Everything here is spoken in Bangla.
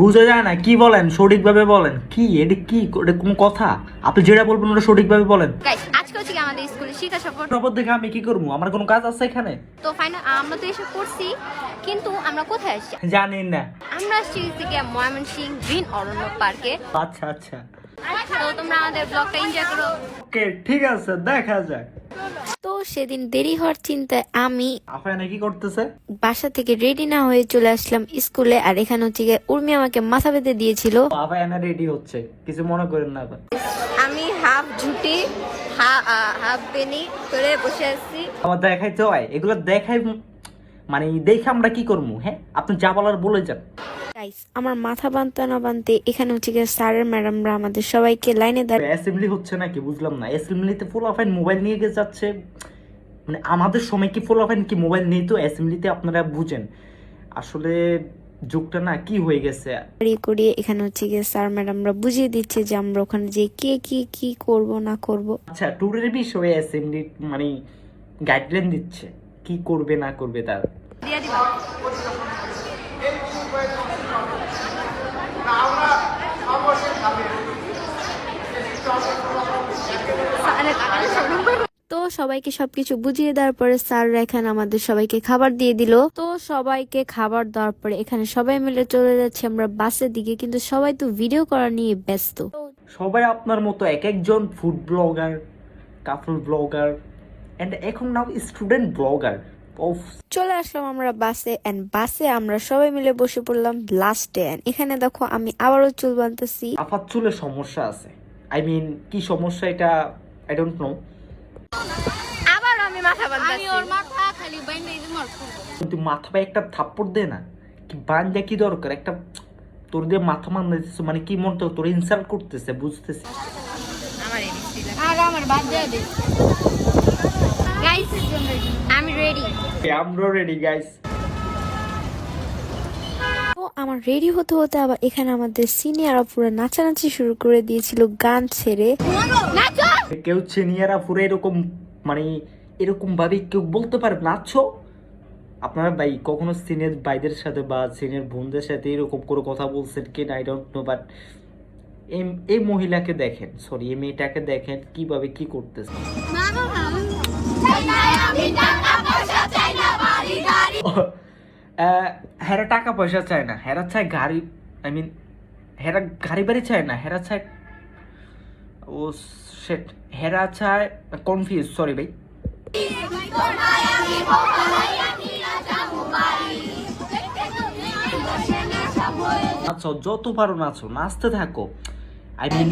বুঝা যায় না কি বলেন সঠিকভাবে বলেন। কি এটা কি এটা কোনো কথা? আপনি যেটা বলবেন ওটা সঠিকভাবে বলেন। আজকে হচ্ছে আমাদের স্কুলে শিক্ষা সফর। তারপর দেখে আমি কি করব? আমার কোনো কাজ আছে এখানে? তো ফাইনাল আমরা তো এসে করছি কিন্তু আমরা কোথায় আসছি? জানি না। আমরা আসছি থেকে ময়মনসিং গ্রিন অরণ্য পার্কে। আচ্ছা আচ্ছা। তো তোমরা আমাদের ব্লগটা এনজয় করো। ওকে ঠিক আছে দেখা যাক। তো সেদিন দেরি হওয়ার চিন্তায় আমি কি করতেছে? বাসা থেকে রেডি না হয়ে চলে আসলাম স্কুলে আর এখানে হচ্ছে গিয়ে উর্মি আমাকে মাথা বেঁধে দিয়েছিল। রেডি হচ্ছে। কিছু মনে করেন না। আমি হাফ ঝুটি হাফ বেনি করে বসে আছি। আমার দেখাইতে হয়। এগুলো দেখাই মানে দেখে আমরা কি করব হ্যাঁ? আপনি যা বলার বলে যান। গাইস আমার মাথা বানতে না বানতে এখানে হচ্ছে গিয়ে স্যারের ম্যাডামরা আমাদের সবাইকে লাইনে দাঁড়িয়ে অ্যাসেম্বলি হচ্ছে নাকি? বুঝলাম না। অ্যাসেম্বলিতে ফুল অফাইন মোবাইল নিয়ে গিয়ে যাচ্ছে। মানে আমাদের সময় কি ফুল অফাইন কি মোবাইল নেই তো? অ্যাসেম্বলিতে আপনারা বুঝেন। আসলে যুগটা না কি হয়ে গেছে? করিয়ে এখানে হচ্ছে গিয়ে স্যার ম্যাডামরা বুঝিয়ে দিচ্ছে যে আমরা ওখানে যে কে কি কি করব না করব। আচ্ছা ট্যুরের বিষয়ে অ্যাসেম্বলি মানে গাইডলাইন দিচ্ছে। কি করবে না করবে তার? তো সবাইকে সবকিছু বুঝিয়ে দেওয়ার পরে স্যাররা এখানে আমাদের সবাইকে খাবার দিয়ে দিল। তো সবাইকে খাবার দেওয়ার পরে এখানে সবাই মিলে চলে যাচ্ছে আমরা বাসের দিকে, কিন্তু সবাই তো ভিডিও করা নিয়ে ব্যস্ত। সবাই আপনার মতো এক একজন food blogger couple blogger and এখন নাও স্টুডেন্ট ব্লগার চলে আসলাম আমরা বাসে এন্ড বাসে আমরা সবাই মিলে বসে পড়লাম লাস্টে এখানে দেখো আমি আবারও চুল বানতেছি আপাত চুলের সমস্যা আছে। আই মিন কি সমস্যা এটা আই ডোন্ট নো আবার আমি মাথা বাঁধছি আমি ওর মাথা খালি বাইন্দে দিমু আর কিন্তু মাথা বা একটা থাপ্পড় দে না। কি বান কি দরকার? একটা তোর দিয়ে মাথা মান দিতেছে মানে কি মনটা তোর ইনসাল্ট করতেছে বুঝতেছি? আর আমার বাদ দিয়ে দে। গাইস আমি রেডি আমরা রেডি গাইস তো আমার রেডি হতে হতে আবার এখানে আমাদের সিনিয়ররা পুরো নাচানাচি শুরু করে দিয়েছিল গান ছেড়ে। কেউ সিনিয়ররা পুরো এরকম মানে এরকম ভাবে কেউ বলতে পারে নাচো? আপনারা ভাই কখনো সিনিয়র ভাইদের সাথে বা সিনিয়র বোনদের সাথে এরকম করে কথা বলছেন কি আই ডোন্ট নো বাট এই মহিলাকে দেখেন সরি এই মেয়েটাকে দেখেন কীভাবে কি করতেছে। হেরা টাকা পয়সা চায় না হেরা চায় গাড়ি আই মিন হেরা গাড়ি বাড়ি চায় না হেরা চায় ও সেট হেরা চায় কনফিউজ সরি ভাই। নাচো যত পারো নাচো নাচতে থাকো। I mean